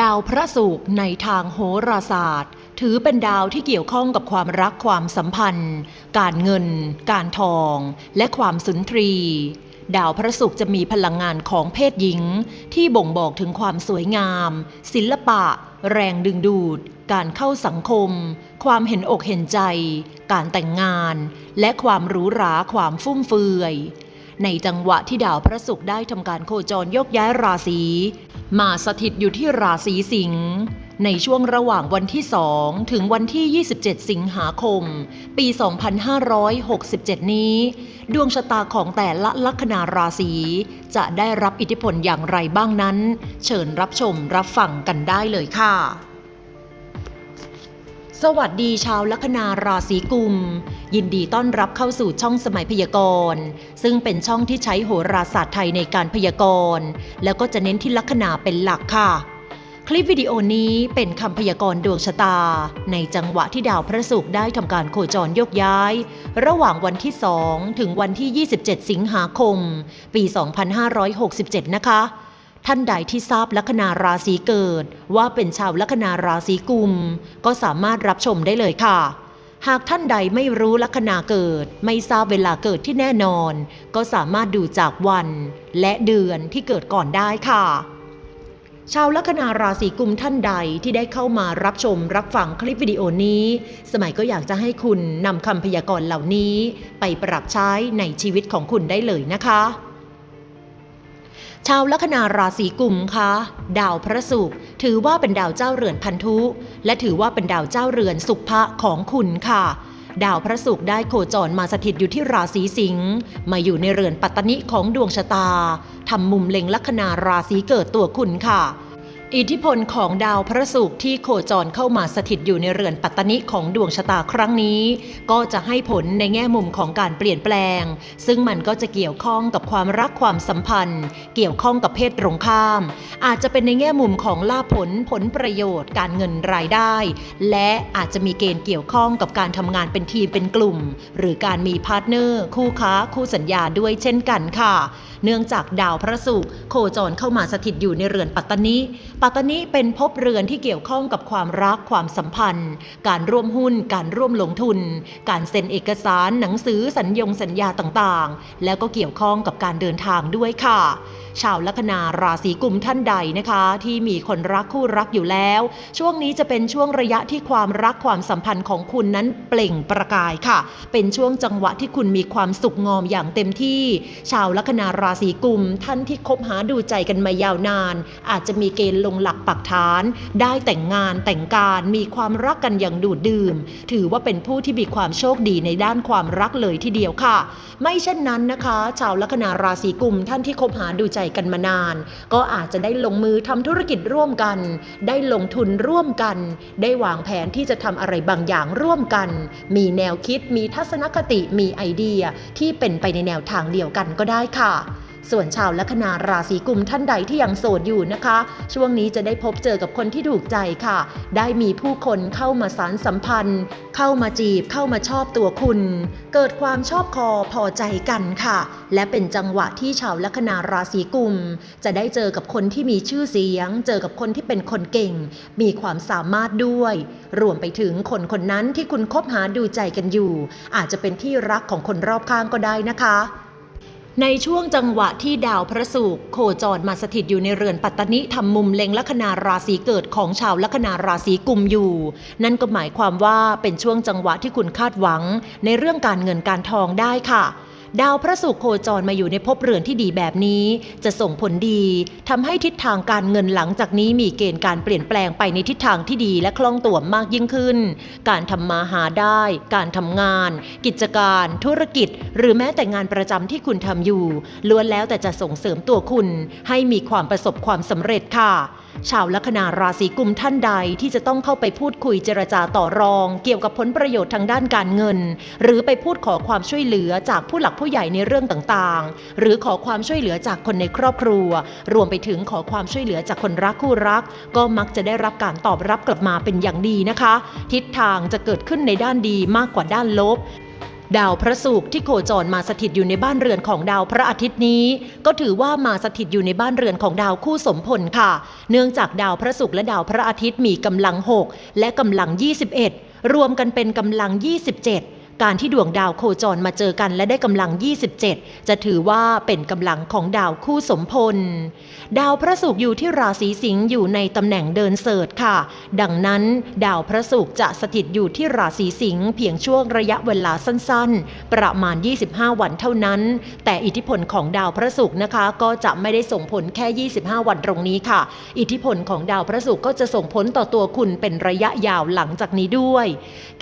ดาวพระศุกร์ในทางโหราศาสตร์ ถือเป็นดาวที่เกี่ยวข้องกับความรักความสัมพันธ์ การเงิน การทอง และความสุนทรีดาวพระศุกร์จะมีพลังงานของเพศหญิง ที่บ่งบอกถึงความสวยงาม ศิลปะ แรงดึงดูด การเข้าสังคม ความเห็นอกเห็นใจ การแต่งงาน และความหรูหราความฟุ่มเฟือยในจังหวะที่ดาวพระศุกร์ได้ทำการโคจรยกย้ายราศี มาสถิตอยู่ที่ราศีสิงห์ในช่วงระหว่างวันที่ 2 ถึงวันที่ 27 สิงหาคม ปี 2567 นี้ ดวงชะตาของแต่ละลัคนาราศีจะได้รับอิทธิพลอย่างไรบ้างนั้น เชิญรับชมรับฟังกันได้เลยค่ะ สวัสดีชาวลัคนาราศีกุม ยินดีต้อนรับเข้าสู่ช่องสมัยพยากรณ์ ซึ่งเป็นช่องที่ใช้โหราศาสตร์ไทยในการพยากรณ์ แล้วก็จะเน้นที่ลัคนาเป็นหลักค่ะ คลิปวิดีโอนี้เป็นคำพยากรณ์ดวงชะตา ในจังหวะที่ดาวพระศุกร์ได้ทำการโคจรโยกย้าย ระหว่างวันที่ 2 ถึงวันที่ 27 สิงหาคม ปี 2567 นะคะ ท่านใดที่ทราบลัคนาราศีเกิด ว่าเป็นชาวลัคนาราศีกุม ก็สามารถรับชมได้เลยค่ะ หากท่านใดไม่รู้ลัคนาเกิด ไม่ทราบเวลาเกิดที่แน่นอน ก็สามารถดูจากวัน และเดือนที่เกิดก่อนได้ค่ะชาวลัคนาราศีกุมท่านใดที่ได้เข้ามารับชมรับฟังคลิปวิดีโอนี้ สมัยก็อยากจะให้คุณนำคำพยากรณ์เหล่านี้ ไปปรับใช้ในชีวิตของคุณได้เลยนะคะ ชาวลัคนาราศีกุมคะดาวพระศุกร์ถือว่าเป็นดาวเจ้าเรือนพันธุ และถือว่าเป็นดาวเจ้าเรือนสุภะของคุณค่ะ ดาวพระศุกร์ได้โคจรมาสถิตอยู่ที่ราศีสิงห์มาอยู่ในเรือนปัตตนิของดวงชะตาทำมุมเล็งลัคนาราศีเกิดตัวคุณค่ะ อิทธิพลของดาวพระศุกร์ที่โคจรเข้ามาสถิตอยู่ในเรือนปัตตนิของดวงชะตาครั้งนี้ ก็จะให้ผลในแง่มุมของการเปลี่ยนแปลง ซึ่งมันก็จะเกี่ยวข้องกับความรักความสัมพันธ์ เกี่ยวข้องกับเพศตรงข้าม อาจจะเป็นในแง่มุมของลาภผลผลประโยชน์ การเงินรายได้ และอาจจะมีเกณฑ์เกี่ยวข้องกับการทำงานเป็นทีมเป็นกลุ่ม หรือการมีพาร์ทเนอร์ คู่ค้า คู่สัญญาด้วยเช่นกันค่ะ เนื่องจากดาวพระศุกร์โคจรเข้ามาสถิตอยู่ในเรือนปัตตนิปัตตนิเป็นภพเรือนที่เกี่ยวข้องกับความรักความสัมพันธ์ การร่วมหุ้น การร่วมลงทุน การเซ็นเอกสารหนังสือสัญญงสัญญาต่างๆ แล้วก็เกี่ยวข้องกับการเดินทางด้วยค่ะ ชาวลัคนาราศีกุมท่านใดนะคะ ที่มีคนรักคู่รักอยู่แล้ว ช่วงนี้จะเป็นช่วงระยะที่ความรักความสัมพันธ์ของคุณนั้นเปล่งประกายค่ะ เป็นช่วงจังหวะที่คุณมีความสุขงอมอย่างเต็มที่ ชาวลัคนาราศีกุมท่านที่คบหาดูใจกันมายาวนาน อาจจะมีเกณฑ์ลงหลักปักฐาน ได้แต่งงานแต่งการมีความรักกันอย่างดูดดื่ม ถือว่าเป็นผู้ที่มีความโชคดีในด้านความรักเลยทีเดียวค่ะ ไม่เช่นนั้นนะคะ ชาวลัคนาราศีกุมท่านที่คบหาดูใจกันมานาน ก็อาจจะได้ลงมือทำธุรกิจร่วมกัน ได้ลงทุนร่วมกัน ได้วางแผนที่จะทำอะไรบางอย่างร่วมกัน มีแนวคิดมีทัศนคติมีไอเดียที่เป็นไปในแนวทางเดียวกันก็ได้ค่ะ ส่วนชาวลัคนาราศีกุมท่านใดที่ยังโสดอยู่นะคะ ช่วงนี้จะได้พบเจอกับคนที่ถูกใจค่ะ ได้มีผู้คนเข้ามาสารสัมพันธ์ เข้ามาจีบเข้ามาชอบตัวคุณ เกิดความชอบคอพอใจกันค่ะ และเป็นจังหวะที่ชาวลัคนาราศีกุม จะได้เจอกับคนที่มีชื่อเสียง เจอกับคนที่เป็นคนเก่ง มีความสามารถด้วย รวมไปถึงคนคนนั้นที่คุณคบหาดูใจกันอยู่ อาจจะเป็นที่รักของคนรอบข้างก็ได้นะคะ ในช่วงจังหวะที่ดาวพระศุกร์โคจรมาสถิตอยู่ในเรือนปัตตนิทำมุมเล็งลัคนาราศีเกิดของชาวลัคนาราศีกุมอยู่ นั่นก็หมายความว่าเป็นช่วงจังหวะที่คุณคาดหวัง ในเรื่องการเงินการทองได้ค่ะ ดาวพระศุกร์โคจรมาอยู่ในภพเรือนที่ดีแบบนี้ จะส่งผลดีทำให้ทิศทางการเงินหลังจากนี้มีเกณฑ์การเปลี่ยนแปลงไปในทิศทางที่ดีและคล่องตัวมากยิ่งขึ้น การทำมาหาได้ การทำงาน กิจการ ธุรกิจ หรือแม้แต่งานประจำที่คุณทำอยู่ล้วนแล้วแต่จะส่งเสริมตัวคุณ ให้มีความประสบความสำเร็จค่ะ ชาวลัคนาราศีกุมท่านใดที่จะต้องเข้าไปพูดคุยเจรจาต่อรอง เกี่ยวกับผลประโยชน์ทางด้านการเงิน หรือไปพูดขอความช่วยเหลือจากผู้หลักผู้ใหญ่ในเรื่องต่างๆ หรือขอความช่วยเหลือจากคนในครอบครัว รวมไปถึงขอความช่วยเหลือจากคนรักคู่รัก ก็มักจะได้รับการตอบรับกลับมาเป็นอย่างดีนะคะ ทิศทางจะเกิดขึ้นในด้านดีมากกว่าด้านลบ ดาวพระศุกร์ที่โคจรมาสถิตอยู่ในบ้านเรือนของดาวพระอาทิตย์นี้ ก็ถือว่ามาสถิตอยู่ในบ้านเรือนของดาวคู่สมพลค่ะ เนื่องจากดาวพระศุกร์และดาวพระอาทิตย์มีกำลัง 6 และกำลัง 21 รวมกันเป็นกำลัง 27 การที่ดวงดาวโคจรมาเจอกันและได้กำลัง 27 จะถือว่าเป็นกำลังของดาวคู่สมพล ดาวพระศุกร์อยู่ที่ราศีสิงห์อยู่ในตำแหน่งเดินเสิร์ชค่ะ ดังนั้น ดาวพระศุกร์จะสถิตอยู่ที่ราศีสิงห์เพียงช่วงระยะเวลาสั้นๆ ประมาณ 25 วันเท่านั้น แต่อิทธิพลของดาวพระศุกร์นะคะ ก็จะไม่ได้ส่งผลแค่ 25 วันตรงนี้ค่ะ อิทธิพลของดาวพระศุกร์ก็จะส่งผลต่อตัวคุณเป็นระยะยาวหลังจากนี้ด้วย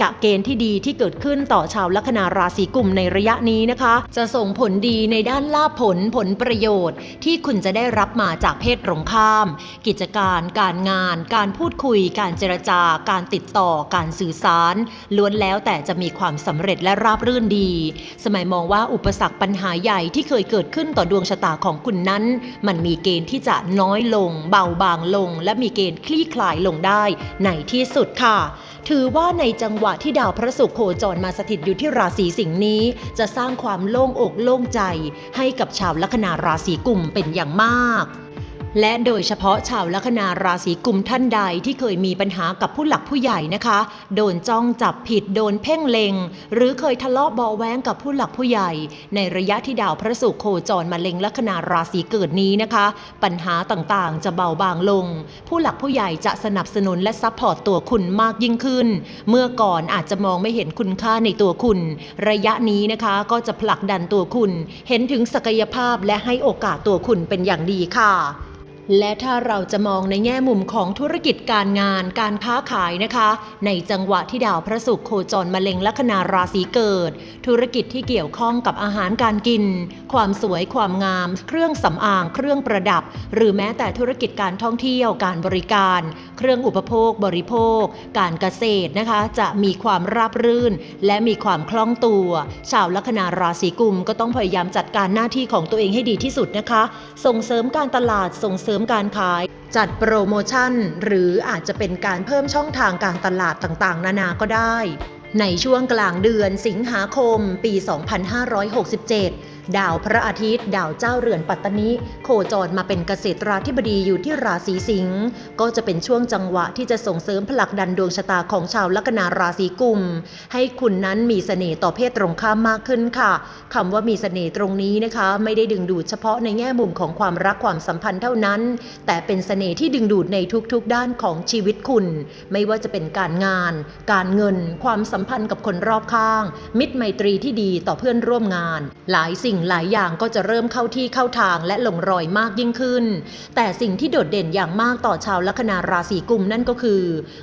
กะเกณฑ์ที่ดีที่เกิดขึ้นต่อชาวลัคนาราศีกุมในระยะนี้นะคะ จะส่งผลดีในด้านลาภผลผลประโยชน์ ที่คุณจะได้รับมาจากเพศตรงข้าม กิจการ การงาน การพูดคุย การเจรจา การติดต่อ การสื่อสาร ล้วนแล้วแต่จะมีความสำเร็จและราบรื่นดี สมัยมองว่าอุปสรรคปัญหาใหญ่ที่เคยเกิดขึ้นต่อดวงชะตาของคุณนั้น มันมีเกณฑ์ที่จะน้อยลง เบาบางลง และมีเกณฑ์คลี่คลายลงได้ในที่สุดค่ะ ถือว่าในจังหวะที่ดาวพระศุกร์โคจรมาสถิตอยู่ที่ราศีสิงห์นี้ จะสร้างความโล่งอกโล่งใจ ให้กับชาวลัคนาราศีกุมเป็นอย่างมาก และโดยเฉพาะชาวลัคนาราศีกุมท่านใดที่เคยมีปัญหากับผู้หลักผู้ใหญ่นะคะ โดนจ้องจับผิดโดนเพ่งเลงหรือเคยทะเลาะเบาแวงกับผู้หลักผู้ใหญ่ ในระยะที่ดาวพระศุกร์โคจรมาเล็งลัคนาราศีเกิดนี้นะคะ ปัญหาต่างๆ จะเบาบางลง ผู้หลักผู้ใหญ่จะสนับสนุนและซัพพอร์ตตัวคุณมากยิ่งขึ้น เมื่อก่อนอาจจะมองไม่เห็นคุณค่าในตัวคุณ ระยะนี้นะคะก็จะผลักดันตัวคุณ เห็นถึงศักยภาพและให้โอกาสตัวคุณเป็นอย่างดีค่ะ และถ้าเราจะมองในแง่มุมของธุรกิจการงานการค้าขายนะคะ ในจังหวะที่ดาวพระศุกร์โคจรมาเล็งลัคนาราศีเกิด ธุรกิจที่เกี่ยวข้องกับอาหารการกิน ความสวยความงาม เครื่องสำอาง เครื่องประดับ หรือแม้แต่ธุรกิจการท่องเที่ยว การบริการ เครื่องอุปโภค บริโภค การเกษตรนะคะ จะมีความราบรื่น และมีความคล่องตัว ชาวลัคนาราศีกุมก็ต้องพยายามจัดการหน้าที่ของตัวเองให้ดีที่สุดนะคะ ส่งเสริมการตลาดส่งเสริมการขาย จัดโปรโมชั่น หรืออาจจะเป็นการเพิ่มช่องทางการตลาดต่างๆ นานาก็ได้ ในช่วงกลางเดือนสิงหาคมปี 2567ดาวพระอาทิตย์ ดาวเจ้าเรือนปัตตนิโคจรมาเป็นเกษตราธิบดีอยู่ที่ราศีสิงห์ก็จะเป็นช่วงจังหวะที่จะส่งเสริมผลักดันดวงชะตาของชาวลัคนาราศีกุม ให้คุณนั้นมีเสน่ห์ต่อเพศตรงข้ามมากขึ้นค่ะคำว่ามีเสน่ห์ตรงนี้นะคะ ไม่ได้ดึงดูดเฉพาะในแง่มุมของความรักความสัมพันธ์เท่านั้น แต่เป็นเสน่ห์ที่ดึงดูดในทุกๆด้านของชีวิตคุณ ไม่ว่าจะเป็นการงาน การเงิน ความสัมพันธ์กับคนรอบข้าง มิตรไมตรีที่ดีต่อเพื่อนร่วมงาน หลายสิ่ง่งหลายอย่างก็จะเริ่มเข้าที่เข้าทางและลงรอยมากยิ่งขึ้น แต่สิ่งที่โดดเด่นอย่างมากต่อชาวลัคนาราศีกุมนั่นก็คือ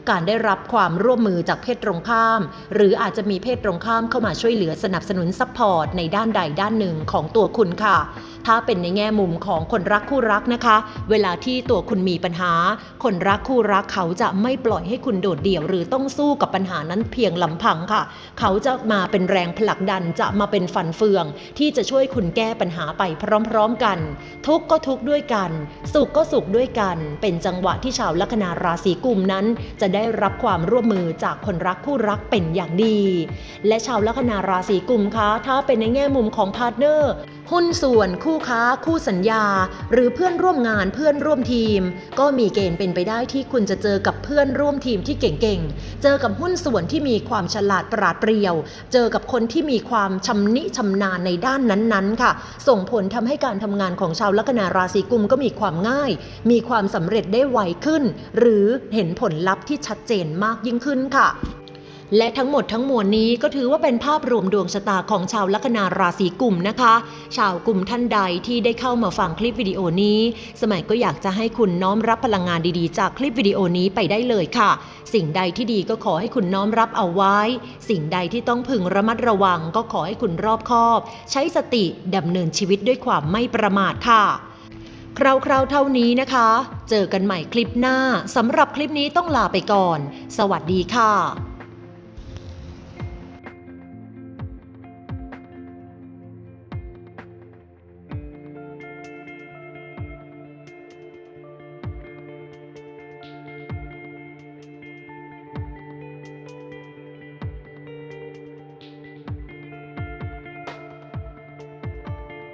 การได้รับความร่วมมือจากเพศตรงข้าม หรืออาจจะมีเพศตรงข้ามเข้ามาช่วยเหลือสนับสนุนซัพพอร์ตในด้านใดด้านหนึ่งของตัวคุณค่ะ ถ้าเป็นในแง่มุมของคนรักคู่รักนะคะ เวลาที่ตัวคุณมีปัญหา คนรักคู่รักเขาจะไม่ปล่อยให้คุณโดดเดี่ยว หรือต้องสู้กับปัญหานั้นเพียงลำพังค่ะ เขาจะมาเป็นแรงผลักดันจะมาเป็นฟันเฟืองที่จะช่วยยคุณแก้ปัญหาไปพร้อมๆกัน ทุกก็ทุกด้วยกัน สุขก็สุขด้วยกัน เป็นจังหวะที่ชาวลัคนาราศีกุมนั้น จะได้รับความร่วมมือจากคนรักคู่รักเป็นอย่างดี และชาวลัคนาราศีกุมคะถ้าเป็นในแง่มุมของพาร์ทเนอร์หุ้นส่วนคู่ค้าคู่สัญญา หรือเพื่อนร่วมงานเพื่อนร่วมทีม ก็มีเกณฑ์เป็นไปได้ที่คุณจะเจอกับเพื่อนร่วมทีมที่เก่งๆ เจอกับหุ้นส่วนที่มีความฉลาดปราดเปรียว เจอกับคนที่มีความชำนิชำนาญในด้านนั้นๆค่ะ ส่งผลทำให้การทำงานของชาวลัคนาราศีกุมก็มีความง่าย มีความสำเร็จได้ไวขึ้น หรือเห็นผลลัพธ์ที่ชัดเจนมากยิ่งขึ้นค่ะ และทั้งหมดทั้งมวลนี้ก็ถือว่าเป็นภาพรวมดวงชะตาของชาวลัคนาราศีกุมนะคะ ชาวกลุ่มท่านใดที่ได้เข้ามาฟังคลิปวิดีโอนี้ สมัยก็อยากจะให้คุณน้อมรับพลังงานดีๆ จากคลิปวิดีโอนี้ไปได้เลยค่ะ สิ่งใดที่ดีก็ขอให้คุณน้อมรับเอาไว้ สิ่งใดที่ต้องพึงระมัดระวัง ก็ขอให้คุณรอบคอบ ใช้สติดำเนินชีวิตด้วยความไม่ประมาทค่ะคราวๆเท่านี้นะคะ เจอกันใหม่คลิปหน้าสำหรับคลิปนี้ต้องลาไปก่อน สวัสดีค่ะ